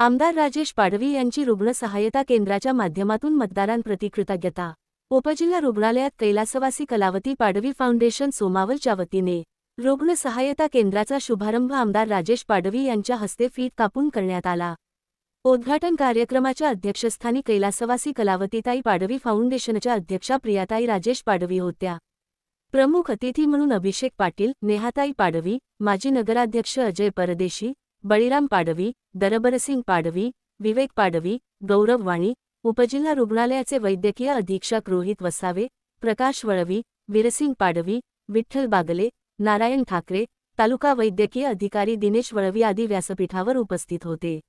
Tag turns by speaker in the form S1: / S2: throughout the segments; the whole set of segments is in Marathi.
S1: आमदार राजेश पाडवी यांची रुग्ण सहायता केंद्राच्या माध्यमातून मतदारांप्रती कृतज्ञता. उपजिल्हा रुग्णालयात कैलासवासी कलावती पाडवी फाउंडेशन सोमावलच्या वतीने रुग्ण सहायता केंद्राचा शुभारंभ आमदार राजेश पाडवी यांच्या हस्ते फीत कापून करण्यात आला. उद्घाटन कार्यक्रमाच्या अध्यक्षस्थानी कैलासवासी कलावतीताई पाडवी फाउंडेशनच्या अध्यक्षा प्रियाताई राजेश पाडवी होत्या. प्रमुख अतिथी म्हणून अभिषेक पाटील नेहाताई पाडवी माजी नगराध्यक्ष अजय परदेशी बळीराम पाडवी दरबरसिंग पाडवी विवेक पाडवी गौरव वाणी उपजिल्हा रुग्णालयाचे वैद्यकीय अधीक्षक रोहित वसावे प्रकाश वळवी वीरसिंग पाडवी विठ्ठल बागले नारायण ठाकरे तालुका वैद्यकीय अधिकारी दिनेश वळवी आदी व्यासपीठावर उपस्थित होते.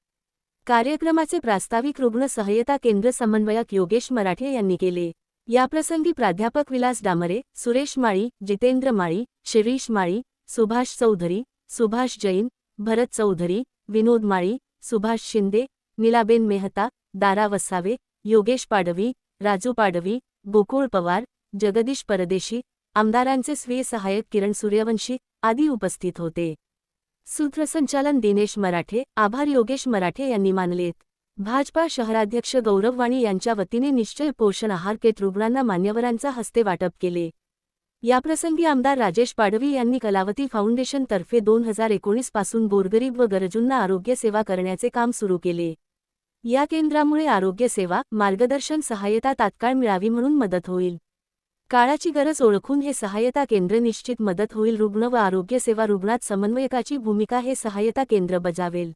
S1: कार्यक्रमाचे प्रास्ताविक रुग्ण सहाय्यता केंद्र समन्वयक योगेश मराठे यांनी केले. याप्रसंगी प्राध्यापक विलास डामरे सुरेश माळी जितेंद्र माळी शिरीष माळी सुभाष चौधरी सुभाष जैन भरत चौधरी विनोद माळी सुभाष शिंदे निलाबेन मेहता दारा वसावे योगेश पाडवी राजू पाडवी गोकुळ पवार जगदीश परदेशी आमदारांचे स्वीय सहाय्यक किरण सूर्यवंशी आदी उपस्थित होते. सूत्रसंचालन दिनेश मराठे आभार योगेश मराठे यांनी मानलेत. भाजपा शहराध्यक्ष गौरव वाणी यांच्या वतीने निश्चय पोषण आहार केट रुग्णांना मान्यवरांचा हस्ते वाटप केले. याप्रसंगी आमदार राजेश पाडवी यांनी कलावती फाउंडेशनतर्फे दोन हजार एकोणीसपासून गोरगरीब व गरजूंना आरोग्य सेवा करण्याचे काम सुरू केले. या केंद्रामुळे आरोग्य सेवा मार्गदर्शन सहाय्यता तात्काळ मिळावी म्हणून मदत होईल. काळाची गरज ओळखून हे सहाय्यता केंद्र निश्चित मदत होईल. रुग्ण व आरोग्य सेवा रुग्णात समन्वयकाची भूमिका हे सहाय्यता केंद्र बजावेल.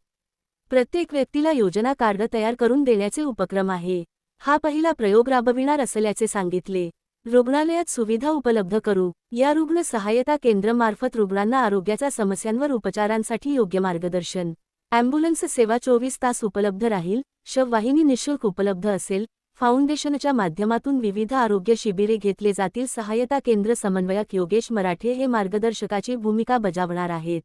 S1: प्रत्येक व्यक्तीला योजना कार्ड तयार करून देण्याचे उपक्रम आहे. हा पहिला प्रयोग राबविणार असल्याचे सांगितले. रुग्णालयात सुविधा उपलब्ध करू. या रुग्ण सहाय्यता केंद्रमार्फत रुग्णांना आरोग्याच्या समस्यांवर उपचारांसाठी योग्य मार्गदर्शन. अँब्युलन्स सेवा चोवीस तास उपलब्ध राहील. शववाहिनी निशुल्क उपलब्ध असेल. फाउंडेशनच्या माध्यमातून विविध आरोग्य शिबिरे घेतले जातील. सहायता केंद्र समन्वयक योगेश मराठे हे मार्गदर्शकाची भूमिका बजावणार आहेत.